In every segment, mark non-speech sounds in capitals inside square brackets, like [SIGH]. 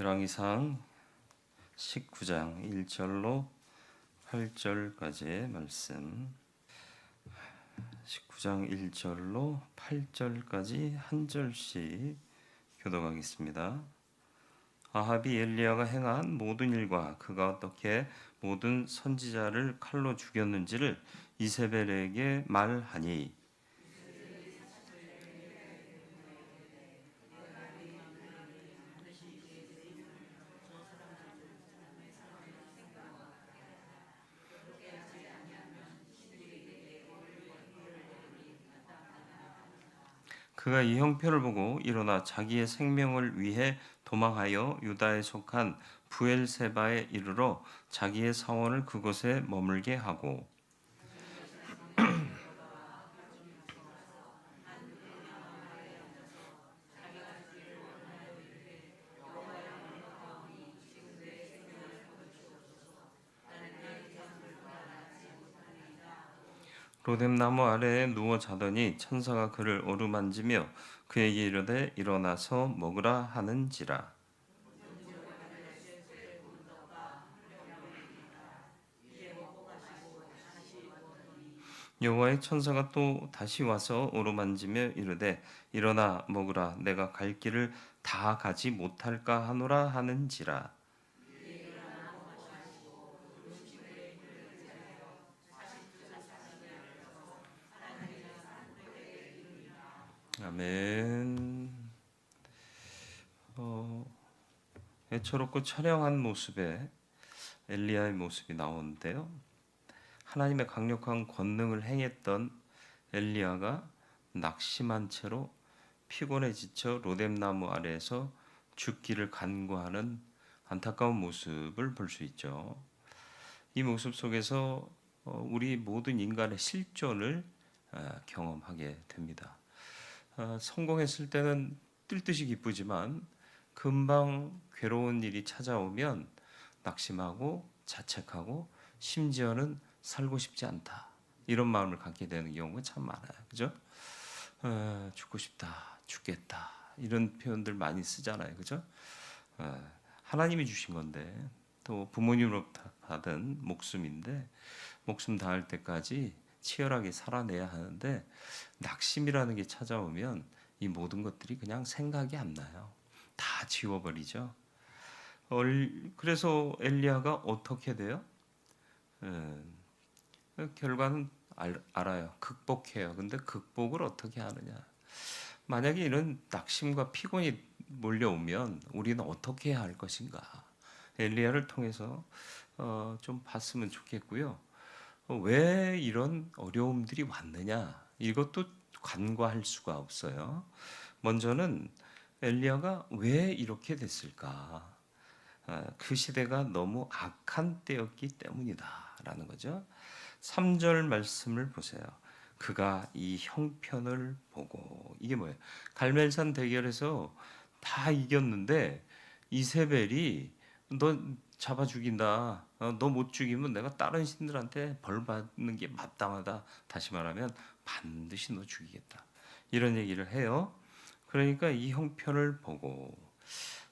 열왕기상 19장 1절로 8절까지의 말씀 19장 1절로 8절까지 한 절씩 교독하겠습니다. 아합이 엘리야가 행한 모든 일과 그가 어떻게 모든 선지자를 칼로 죽였는지를 이세벨에게 말하니 그가 이 형편을 보고 일어나 자기의 생명을 위해 도망하여 유다에 속한 부엘세바에 이르러 자기의 사원을 그곳에 머물게 하고 로뎀나무 아래에 누워 자더니 천사가 그를 어루만지며 그에게 이르되 일어나서 먹으라 하는지라. 여호와의 천사가 또 다시 와서 어루만지며 이르되 일어나 먹으라. 내가 갈 길을 다 가지 못할까 하노라 하는지라 아멘. 어, 애처롭고 처량한 모습에 엘리야의 모습이 나오는데요. 하나님의 강력한 권능을 행했던 엘리야가 낙심한 채로 피곤에 지쳐 로뎀나무 아래에서 죽기를 간구하는 안타까운 모습을 볼 수 있죠. 이 모습 속에서 어, 우리 모든 인간의 실존을 아, 경험하게 됩니다. 어, 성공했을 때는 뜰 듯이 기쁘지만 금방 괴로운 일이 찾아오면 낙심하고 자책하고 심지어는 살고 싶지 않다 이런 마음을 갖게 되는 경우가 참 많아요, 그죠? 어, 죽고 싶다, 죽겠다 이런 표현들 많이 쓰잖아요, 그죠? 어, 하나님이 주신 건데 또 부모님으로부터 받은 목숨인데 목숨 다할 때까지 치열하게 살아내야 하는데 낙심이라는 게 찾아오면 이 모든 것들이 그냥 생각이 안 나요. 다 지워버리죠. 그래서 엘리야가 어떻게 돼요? 음, 결과는 알, 알아요. 극복해요. 근데 극복을 어떻게 하느냐? 만약에 이런 낙심과 피곤이 몰려오면 우리는 어떻게 해야 할 것인가? 엘리야를 통해서 어, 좀 봤으면 좋겠고요. 어, 왜 이런 어려움들이 왔느냐? 이것도 간과할 수가 없어요. 먼저는 엘리야가 왜 이렇게 됐을까? 아, 그 시대가 너무 악한 때였기 때문이다라는 거죠. 3절 말씀을 보세요. 그가 이 형편을 보고 이게 뭐예요? 갈멜산 대결에서 다 이겼는데 이세벨이 너 잡아 죽인다. 어, 너못 죽이면 내가 다른 신들한테 벌 받는 게 마땅하다. 다시 말하면 반드시 너 죽이겠다. 이런 얘기를 해요. 그러니까 이 형편을 보고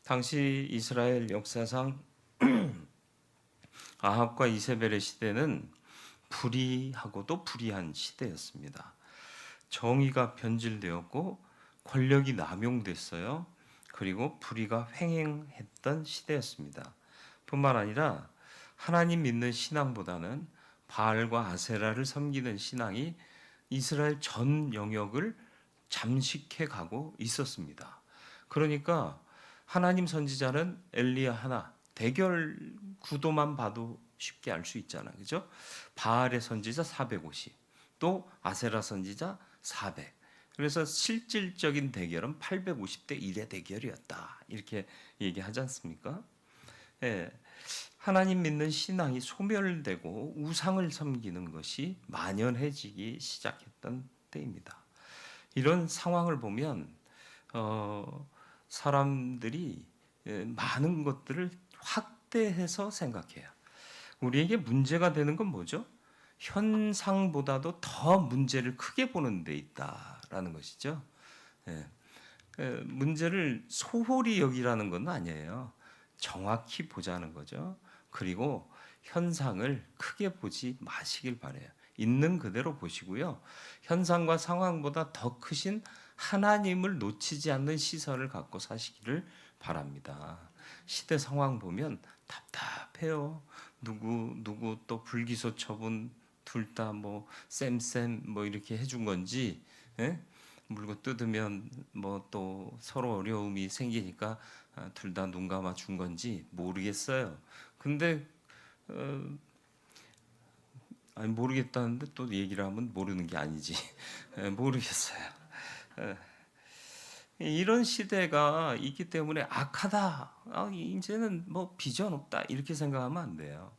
당시 이스라엘 역사상 [CLEARS THROAT] 아합과 이세벨의 시대는 불의하고도 불의한 시대였습니다. 정의가 변질되었고 권력이 남용됐어요. 그리고 불의가 횡행했던 시대였습니다. 뿐만 아니라 하나님 믿는 신앙보다는 바알과 아세라를 섬기는 신앙이 이스라엘 전 영역을 잠식해 가고 있었습니다. 그러니까 하나님 선지자는 엘리야 하나 대결 구도만 봐도 쉽게 알 수 있잖아요. 그죠? 바알의 선지자 450, 또 아세라 선지자 400. 그래서 실질적인 대결은 850대 1의 대결이었다. 이렇게 얘기하지 않습니까? 예, 하나님 믿는 신앙이 소멸되고 우상을 섬기는 것이 만연해지기 시작했던 때입니다. 이런 상황을 보면 어, 사람들이 예, 많은 것들을 확대해서 생각해요. 우리에게 문제가 되는 건 뭐죠? 현상보다도 더 문제를 크게 보는 데 있다라는 것이죠. 예. 문제를 소홀히 여기라는 건 아니에요. 정확히 보자는 거죠. 그리고 현상을 크게 보지 마시길 바래요. 있는 그대로 보시고요. 현상과 상황보다 더 크신 하나님을 놓치지 않는 시선을 갖고 사시기를 바랍니다. 시대 상황 보면 답답해요. 누구 누구 또 불기소 처분 둘 다 뭐 쌤쌤 뭐 이렇게 해준 건지 예? 물고 뜯으면 뭐 또 서로 어려움이 생기니까 아, 둘 다 눈 감아 준 건지 모르겠어요. 근데 어, 아니 모르겠다는데 또 얘기를 하면 모르는 게 아니지 [LAUGHS] 예, 모르겠어요. 예. 이런 시대가 있기 때문에 악하다. 아, 이제는 뭐 비전 없다 이렇게 생각하면 안 돼요.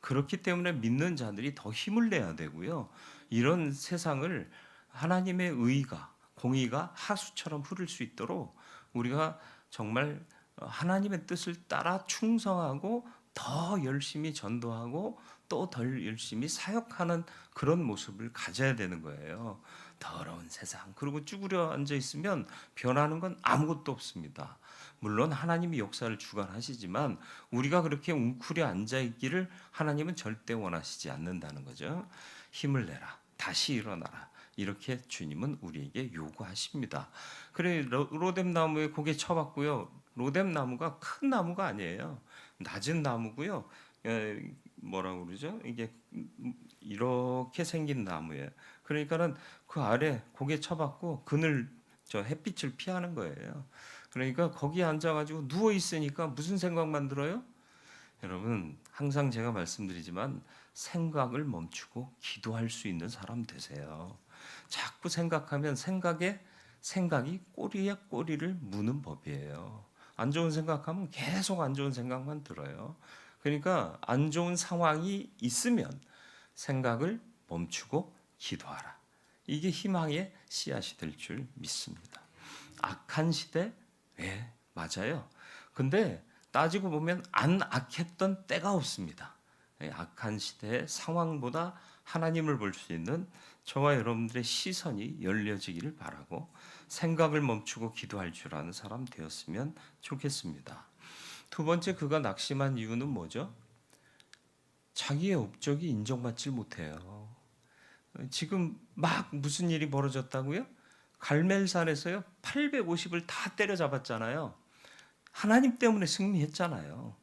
그렇기 때문에 믿는 자들이 더 힘을 내야 되고요. 이런 세상을 하나님의 의가 공의가 하수처럼 흐를 수 있도록 우리가 정말 하나님의 뜻을 따라 충성하고 더 열심히 전도하고 또 덜 열심히 사역하는 그런 모습을 가져야 되는 거예요. 더러운 세상. 그리고 쭈그려 앉아 있으면 변하는 건 아무것도 없습니다. 물론 하나님이 역사를 주관하시지만 우리가 그렇게 웅크려 앉아 있기를 하나님은 절대 원하시지 않는다는 거죠. 힘을 내라. 다시 일어나라. 이렇게 주님은 우리에게 요구하십니다. 그래 로- 로뎀 나무에 고개 쳐봤고요. 로뎀 나무가 큰 나무가 아니에요. 낮은 나무고요. 에, 뭐라고 그러죠? 이게 이렇게 생긴 나무예요. 그러니까는 그 아래 고개 쳐봤고 그늘 저 햇빛을 피하는 거예요. 그러니까 거기에 앉아가지고 누워 있으니까 무슨 생각만 들어요? 여러분 항상 제가 말씀드리지만 생각을 멈추고 기도할 수 있는 사람 되세요. 자꾸 생각하면 생각에 생각이 꼬리에 꼬리를 무는 법이에요. 안 좋은 생각하면 계속 안 좋은 생각만 들어요. 그러니까 안 좋은 상황이 있으면 생각을 멈추고 기도하라. 이게 희망의 씨앗이 될 줄 믿습니다. 악한 시대? 예, 맞아요. 근데 따지고 보면 안 악했던 때가 없습니다. 예, 악한 시대의 상황보다 하나님을 볼 수 있는 저와 여러분들의 시선이 열려지기를 바라고 생각을 멈추고 기도할 줄 아는 사람 되었으면 좋겠습니다. 두 번째 그가 낙심한 이유는 뭐죠? 자기의 업적이 인정받질 못해요. 지금 막 무슨 일이 벌어졌다고요? 갈멜산에서요 850을 다 때려잡았잖아요. 하나님 때문에 승리했잖아요.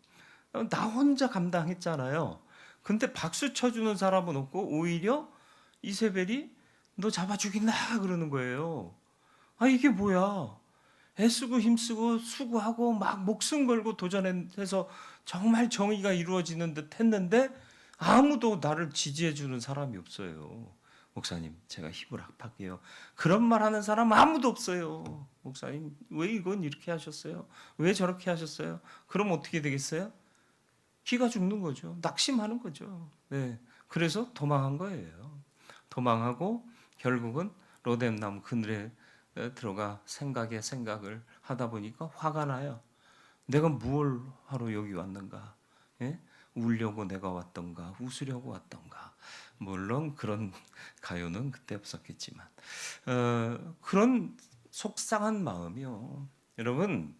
나 혼자 감당했잖아요. 근데 박수 쳐주는 사람은 없고 오히려 이세벨이 너 잡아 죽인다 그러는 거예요. 아 이게 뭐야? 애쓰고 힘쓰고 수고하고 막 목숨 걸고 도전해서 정말 정의가 이루어지는 듯 했는데 아무도 나를 지지해 주는 사람이 없어요. 목사님, 제가 힘을 합할게요. 그런 말 하는 사람 아무도 없어요. 목사님, 왜 이건 이렇게 하셨어요? 왜 저렇게 하셨어요? 그럼 어떻게 되겠어요? 기가 죽는 거죠. 낙심하는 거죠. 네. 그래서 도망한 거예요. 도망하고 결국은 로뎀나무 그늘에 들어가 생각에 생각을 하다 보니까 화가 나요. 내가 무엇 하러 여기 왔는가? 예? 울려고 내가 왔던가, 웃으려고 왔던가. 물론 그런 [LAUGHS] 가요는 그때 없었겠지만 어, 그런 속상한 마음이요. 여러분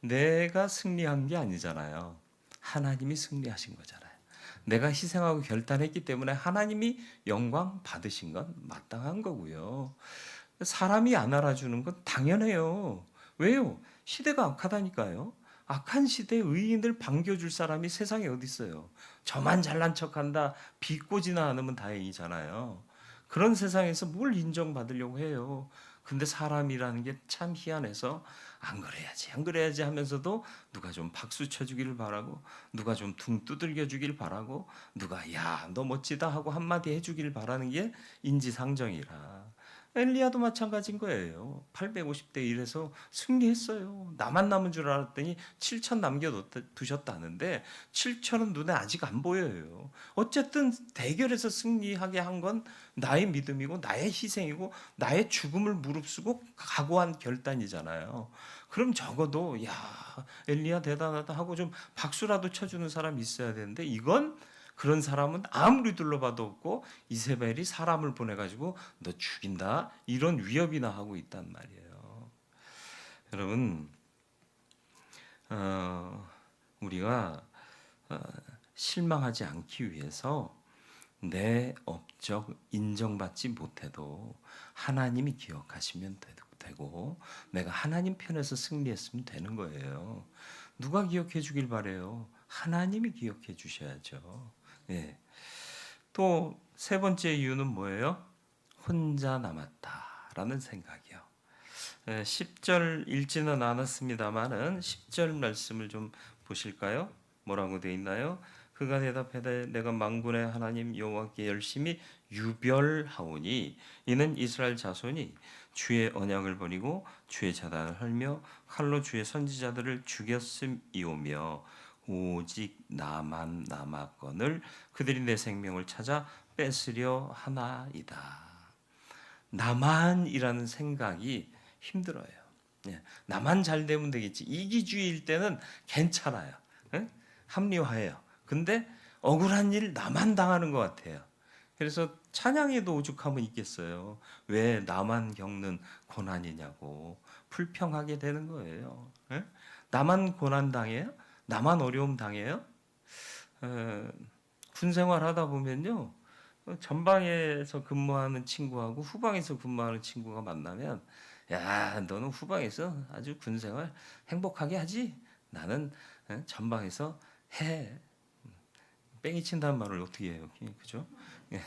내가 승리한 게 아니잖아요. 하나님이 승리하신 거잖아요. 내가 희생하고 결단했기 때문에 하나님이 영광 받으신 건 마땅한 거고요. 사람이 안 알아주는 건 당연해요. 왜요? 시대가 악하다니까요. 악한 시대에 의인을 반겨줄 사람이 세상에 어디 있어요? 저만 잘난 척한다, 비꼬지나 않으면 다행이잖아요. 그런 세상에서 뭘 인정받으려고 해요. 근데 사람이라는 게 참 희한해서 안 그래야지, 안 그래야지 하면서도 누가 좀 박수 쳐주기를 바라고, 누가 좀 둥 두들겨 주길 바라고, 누가 야, 너 멋지다 하고 한마디 해주길 바라는 게 인지상정이라. 엘리야도 마찬가지인 거예요. 850대 1에서 승리했어요. 나만 남은 줄 알았더니 7천 남겨두셨다는데 7천은 눈에 아직 안 보여요. 어쨌든 대결에서 승리하게 한 건 나의 믿음이고 나의 희생이고 나의 죽음을 무릅쓰고 각오한 결단이잖아요. 그럼 적어도 야 엘리야 대단하다 하고 좀 박수라도 쳐주는 사람이 있어야 되는데 이건 그런 사람은 아무리 둘러봐도 없고 이세벨이 사람을 보내가지고 너 죽인다 이런 위협이나 하고 있단 말이에요. 여러분, 어, 우리가 어, 실망하지 않기 위해서 내 업적 인정받지 못해도 하나님이 기억하시면 되- 되고 내가 하나님 편에서 승리했으면 되는 거예요. 누가 기억해 주길 바래요. 하나님이 기억해 주셔야죠. 예. 또 세 번째 이유는 뭐예요? 혼자 남았다라는 생각이요. 예, 10절 읽지는 않았습니다만은 10절 말씀을 좀 보실까요? 뭐라고 돼 있나요? 그가 대답하되 내가 망군의 하나님 여호와께 열심히 유별하오니 이는 이스라엘 자손이 주의 언약을 버리고 주의 자단을 헐며 칼로 주의 선지자들을 죽였음이오며 오직 나만 남았건을 그들이 내 생명을 찾아 뺏으려 하나이다. 나만이라는 생각이 힘들어요. 예, 나만 잘 되면 되겠지. 이기주의일 때는 괜찮아요. 예? 합리화해요. 근데 억울한 일 나만 당하는 것 같아요. 그래서 찬양에도 오죽하면 있겠어요. 왜 나만 겪는 고난이냐고 불평하게 되는 거예요. 예? 나만 고난 당해요? 나만 어려움 당해요? 어, 군 생활 하다 보면요. 어, 전방에서 근무하는 친구하고 후방에서 근무하는 친구가 만나면 야 너는 후방에서 아주 군 생활 행복하게 하지 나는 어, 전방에서 해 뺑이 친다는 말을 어떻게 해요 그죠 예.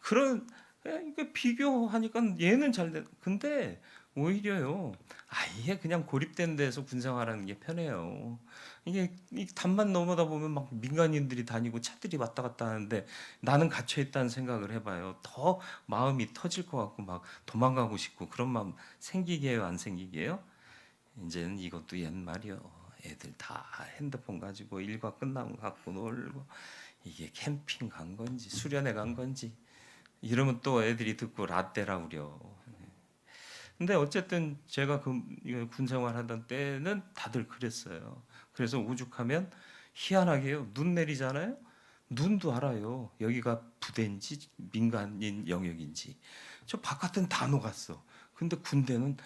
그런 예, 이게 비교하니까 얘는 잘 돼. 근데 오히려요 아예 그냥 고립된 데서 군생활하는 게 편해요. 이게 이 담만 넘어다 보면 막 민간인들이 다니고 차들이 왔다 갔다 하는데 나는 갇혀 있다는 생각을 해봐요. 더 마음이 터질 것 같고 막 도망가고 싶고 그런 마음 생기게 요, 안 생기게요? 이제는 이것도 옛말이요. 애들 다 핸드폰 가지고 일과 끝나면 갖고 놀고 이게 캠핑 간 건지 수련회 간 건지 이러면 또 애들이 듣고 라떼라 우려. 근데 어쨌든 제가 그 군 생활하던 때는 다들 그랬어요. 그래서 오죽하면 희한하게요. 눈 내리잖아요. 눈도 알아요. 여기가 부대인지 민간인 영역인지. 저 바깥은 다 녹았어. 근데 군대는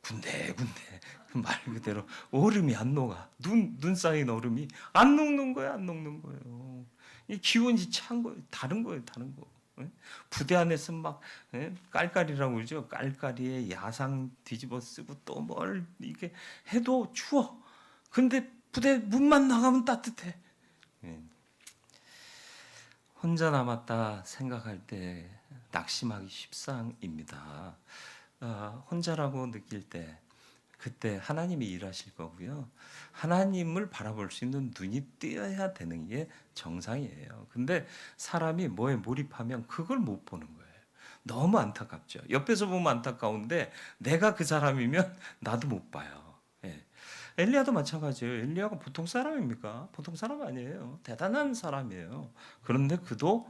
군대 군대 그말 그대로 얼음이 안 녹아. 눈 눈 쌓인 얼음이 안 녹는 거야, 안 녹는 거예요. 이 기온이 찬 거, 다른 거예요, 다른 거. 예? 부대 안에서 막 예? 깔깔이라고 그러죠. 깔깔이에 야상 뒤집어 쓰고 또 뭘 이게 해도 추워. 근데 부대 문만 나가면 따뜻해. 예. 혼자 남았다 생각할 때 낙심하기 십상입니다. 아, 혼자라고 느낄 때 그때 하나님이 일하실 거고요. 하나님을 바라볼 수 있는 눈이 뜨여야 되는 게 정상이에요. 근데 사람이 뭐에 몰입하면 그걸 못 보는 거예요. 너무 안타깝죠. 옆에서 보면 안타까운데 내가 그 사람이면 [LAUGHS] 나도 못 봐요. 예. 엘리야도 마찬가지예요. 엘리야가 보통 사람입니까? 보통 사람 아니에요. 대단한 사람이에요. 그런데 그도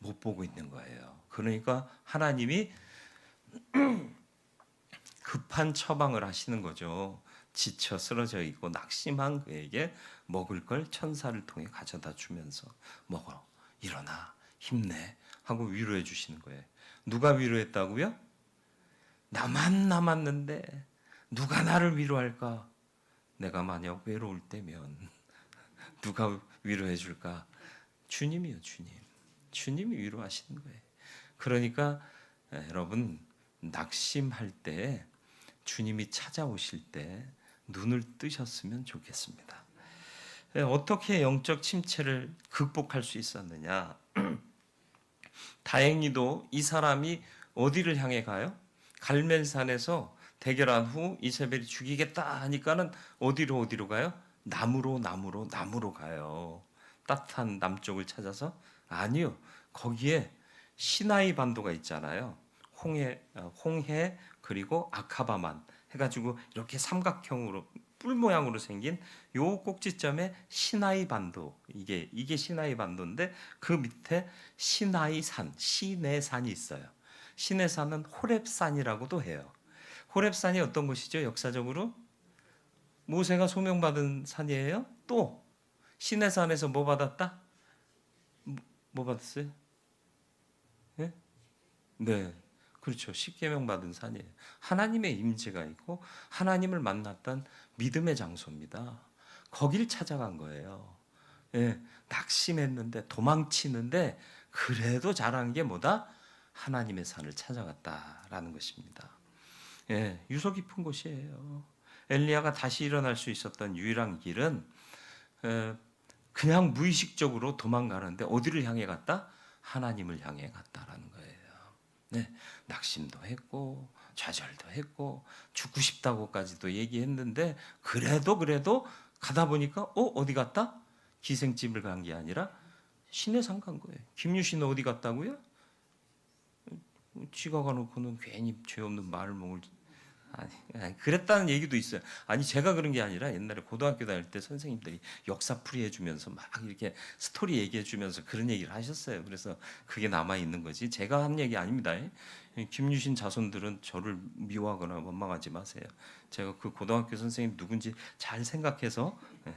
못 보고 있는 거예요. 그러니까 하나님이 [CLEARS THROAT] 급한 처방을 하시는 거죠. 지쳐 쓰러져 있고 낙심한 그에게 먹을 걸 천사를 통해 가져다 주면서 먹어 일어나 힘내 하고 위로해 주시는 거예요. 누가 위로했다고요? 나만 남았는데 누가 나를 위로할까? 내가 만약 외로울 때면 [LAUGHS] 누가 위로해 줄까? 주님이요, 주님. 주님이 위로하시는 거예요. 그러니까 에, 여러분 낙심할 때 주님이 찾아오실 때 눈을 뜨셨으면 좋겠습니다. 예, 어떻게 영적 침체를 극복할 수 있었느냐? [CLEARS THROAT] 다행히도 이 사람이 어디를 향해 가요? 갈멜산에서 대결한 후 이세벨이 죽이겠다 하니까는 어디로 어디로 가요? 남으로 남으로 남으로 가요. 따뜻한 남쪽을 찾아서 아니요. 거기에 시나이 반도가 있잖아요. 홍해 어, 홍해 그리고 아카바만 해가지고 이렇게 삼각형으로 뿔 모양으로 생긴 요 꼭지점에 시나이 반도 이게 이게 시나이 반도인데 그 밑에 시나이 산 시내 산이 있어요. 시내 산은 호렙산이라고도 해요. 호렙산이 어떤 곳이죠? 역사적으로 모세가 소명받은 산이에요. 또 시내 산에서 뭐 받았다? 뭐, 뭐 받았어요? 예? 네. 그렇죠. 십계명 받은 산이에요. 하나님의 임재가 있고 하나님을 만났던 믿음의 장소입니다. 거길 찾아간 거예요. 예, 낙심했는데 도망치는데 그래도 잘한 게 뭐다? 하나님의 산을 찾아갔다라는 것입니다. 예, 유서 깊은 곳이에요. 엘리야가 다시 일어날 수 있었던 유일한 길은 에, 그냥 무의식적으로 도망가는데 어디를 향해 갔다? 하나님을 향해 갔다라는 거예요. 네, 낙심도 했고 좌절도 했고 죽고 싶다고까지도 얘기했는데 그래도 그래도 가다 보니까 어 어디 갔다? 기생집을 간 게 아니라 신의 산간 거예요. 김유신은 어디 갔다고요? 지가 가놓고는 괜히 죄 없는 말을 먹을 아니, 그랬다는 얘기도 있어요. 아니 제가 그런 게 아니라 옛날에 고등학교 다닐 때 선생님들이 역사풀이 해주면서 막 이렇게 스토리 얘기해주면서 그런 얘기를 하셨어요. 그래서 그게 남아 있는 거지. 제가 한 얘기 아닙니다. 김유신 자손들은 저를 미워하거나 원망하지 마세요. 제가 그 고등학교 선생님 누군지 잘 생각해서 예.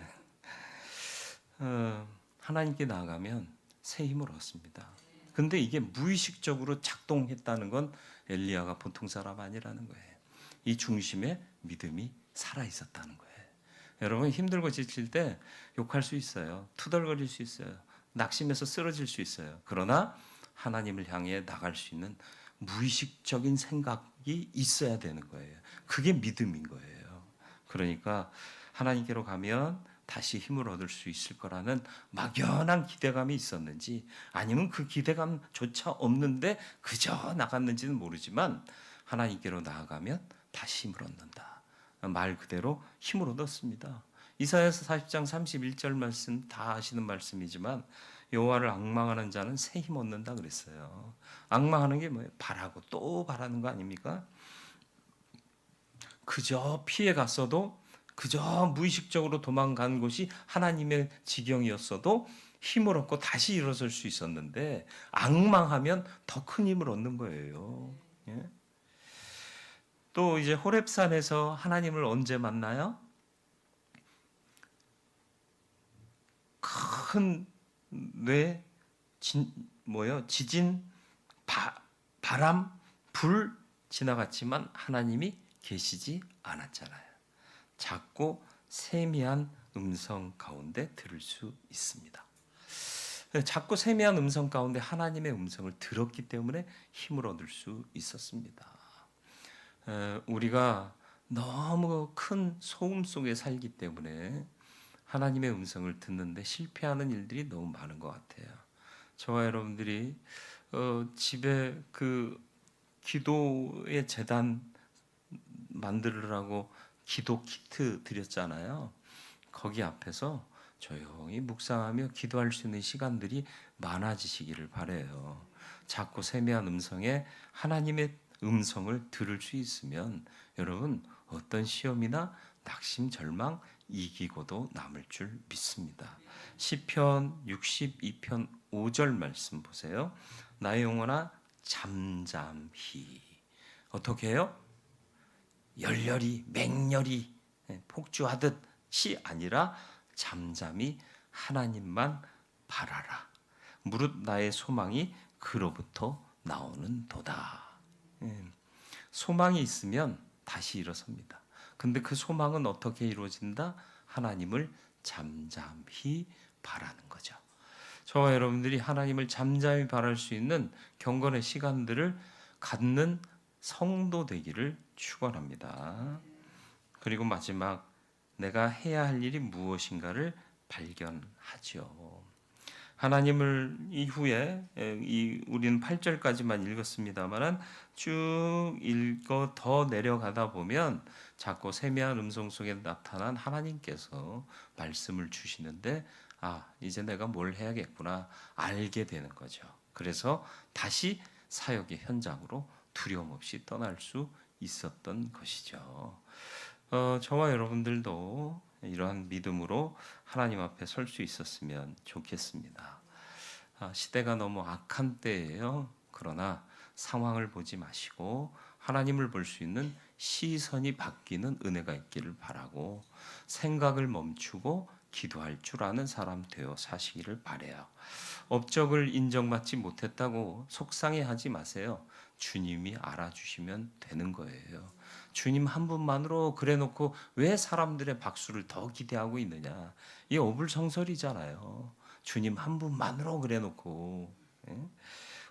어, 하나님께 나아가면 새 힘을 얻습니다. 근데 이게 무의식적으로 작동했다는 건 엘리야가 보통 사람 아니라는 거예요. 이 중심에 믿음이 살아 있었다는 거예요. 여러분 힘들고 지칠 때 욕할 수 있어요. 투덜거릴 수 있어요. 낙심해서 쓰러질 수 있어요. 그러나 하나님을 향해 나갈 수 있는 무의식적인 생각이 있어야 되는 거예요. 그게 믿음인 거예요. 그러니까 하나님께로 가면 다시 힘을 얻을 수 있을 거라는 막연한 기대감이 있었는지 아니면 그 기대감조차 없는데 그저 나갔는지는 모르지만 하나님께로 나아가면 다시 힘을 얻는다. 말 그대로 힘을 얻었습니다. 이사야서 40장 31절 말씀 다 아시는 말씀이지만 여호와를 악망하는 자는 새 힘 얻는다 그랬어요. 악망하는 게 뭐예요? 바라고 또 바라는 거 아닙니까? 그저 피해 갔어도 그저 무의식적으로 도망간 곳이 하나님의 지경이었어도 힘을 얻고 다시 일어설 수 있었는데 악망하면 더 큰 힘을 얻는 거예요. 예? 또 이제 호렙산에서 하나님을 언제 만나요? 큰뇌 뭐요? 지진, 바, 바람, 불 지나갔지만 하나님이 계시지 않았잖아요. 작고 세미한 음성 가운데 들을 수 있습니다. 작고 세미한 음성 가운데 하나님의 음성을 들었기 때문에 힘을 얻을 수 있었습니다. 우리가 너무 큰 소음 속에 살기 때문에 하나님의 음성을 듣는데 실패하는 일들이 너무 많은 것 같아요. 저와 여러분들이 어, 집에 그 기도의 재단 만들으라고 기도 키트 드렸잖아요. 거기 앞에서 조용히 묵상하며 기도할 수 있는 시간들이 많아지시기를 바래요. 작고 세미한 음성에 하나님의 음성을 들을 수 있으면 여러분 어떤 시험이나 낙심 절망 이기고도 남을 줄 믿습니다. 시편 62편 5절 말씀 보세요. 나의 영혼아 잠잠히 어떻게 해요? 열렬히 맹렬히 예, 폭주하듯이 아니라 잠잠히 하나님만 바라라. 무릇 나의 소망이 그로부터 나오는 도다. 예, 소망이 있으면 다시 일어섭니다. 근데 그 소망은 어떻게 이루어진다? 하나님을 잠잠히 바라는 거죠. 저와 여러분들이 하나님을 잠잠히 바랄 수 있는 경건의 시간들을 갖는 성도 되기를 축원합니다. 그리고 마지막 내가 해야 할 일이 무엇인가를 발견하죠. 하나님을 이후에 이 우리는 8절까지만 읽었습니다만은 쭉 읽어 더 내려가다 보면 자꾸 세미한 음성 속에 나타난 하나님께서 말씀을 주시는데 아 이제 내가 뭘 해야겠구나 알게 되는 거죠. 그래서 다시 사역의 현장으로 두려움 없이 떠날 수 있었던 것이죠. 어, 저와 여러분들도 이러한 믿음으로 하나님 앞에 설 수 있었으면 좋겠습니다. 아, 시대가 너무 악한 때예요. 그러나 상황을 보지 마시고 하나님을 볼 수 있는 시선이 바뀌는 은혜가 있기를 바라고 생각을 멈추고 기도할 줄 아는 사람 되어 사시기를 바래요. 업적을 인정받지 못했다고 속상해하지 마세요. 주님이 알아주시면 되는 거예요. 주님 한 분만으로 그래놓고 왜 사람들의 박수를 더 기대하고 있느냐? 이 어불성설이잖아요. 주님 한 분만으로 그래놓고 예?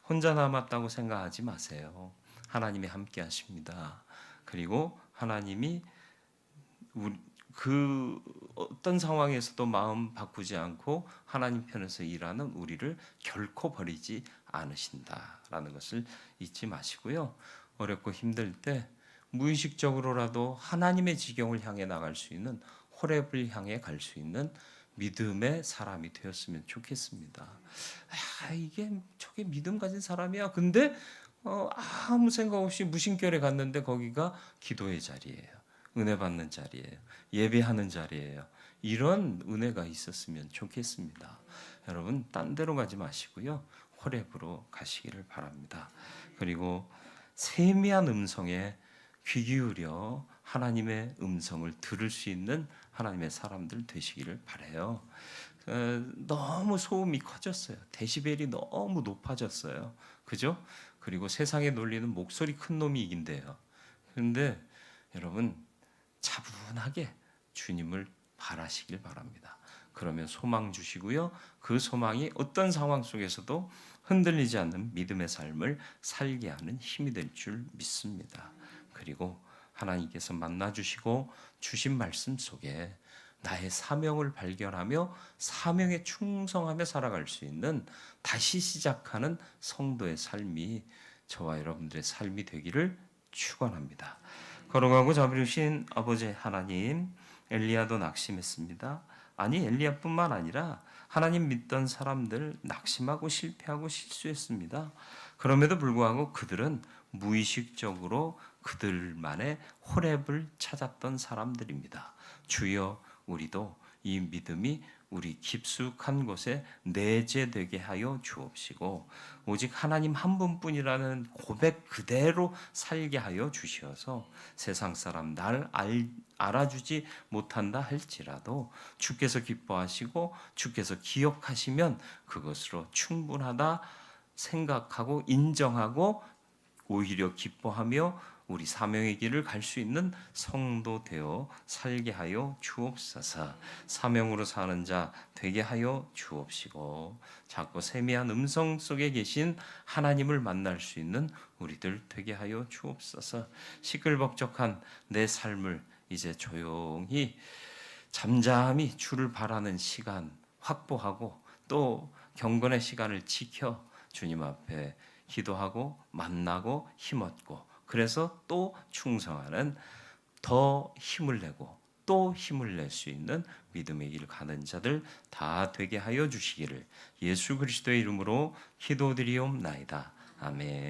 혼자 남았다고 생각하지 마세요. 하나님이 함께 하십니다. 그리고 하나님이 그 어떤 상황에서도 마음 바꾸지 않고 하나님 편에서 일하는 우리를 결코 버리지 않으신다라는 것을 잊지 마시고요. 어렵고 힘들 때 무의식적으로라도 하나님의 지경을 향해 나갈 수 있는 호랩을 향해 갈 수 있는 믿음의 사람이 되었으면 좋겠습니다. 아, 이게 저게 믿음 가진 사람이야. 근데 어, 아무 생각 없이 무심결에 갔는데 거기가 기도의 자리예요. 은혜 받는 자리예요. 예배하는 자리예요. 이런 은혜가 있었으면 좋겠습니다. 여러분 딴 데로 가지 마시고요. 호랩으로 가시기를 바랍니다. 그리고 세미한 음성에 귀 기울여 하나님의 음성을 들을 수 있는 하나님의 사람들 되시기를 바래요. 어, 너무 소음이 커졌어요. 데시벨이 너무 높아졌어요. 그죠? 그리고 세상에 놀리는 목소리 큰 놈이 이긴대요. 그런데 여러분 차분하게 주님을 바라시길 바랍니다. 그러면 소망 주시고요. 그 소망이 어떤 상황 속에서도 흔들리지 않는 믿음의 삶을 살게 하는 힘이 될 줄 믿습니다. 그리고 하나님께서 만나 주시고 주신 말씀 속에 나의 사명을 발견하며 사명에 충성하며 살아갈 수 있는 다시 시작하는 성도의 삶이 저와 여러분들의 삶이 되기를 축원합니다. 걸어가고 잡으신 아버지 하나님, 엘리야도 낙심했습니다. 아니 엘리야뿐만 아니라 하나님 믿던 사람들 낙심하고 실패하고 실수했습니다. 그럼에도 불구하고 그들은 무의식적으로 그들만의 호랩을 찾았던 사람들입니다. 주여 우리도 이 믿음이 우리 깊숙한 곳에 내재되게 하여 주옵시고 오직 하나님 한 분뿐이라는 고백 그대로 살게 하여 주시어서 세상 사람 날 알, 알아주지 못한다 할지라도 주께서 기뻐하시고 주께서 기억하시면 그것으로 충분하다 생각하고 인정하고 오히려 기뻐하며 우리 사명의 길을 갈 수 있는 성도 되어 살게 하여 주옵소서. 사명으로 사는 자 되게 하여 주옵시고 자꾸 세미한 음성 속에 계신 하나님을 만날 수 있는 우리들 되게 하여 주옵소서. 시끌벅적한 내 삶을 이제 조용히 잠잠히 주를 바라는 시간 확보하고 또 경건의 시간을 지켜 주님 앞에 기도하고 만나고 힘없고 그래서 또 충성하는 더 힘을 내고 또 힘을 낼 수 있는 믿음의 길 가는 자들 다 되게 하여 주시기를 예수 그리스도의 이름으로 기도드리옵나이다. 아멘.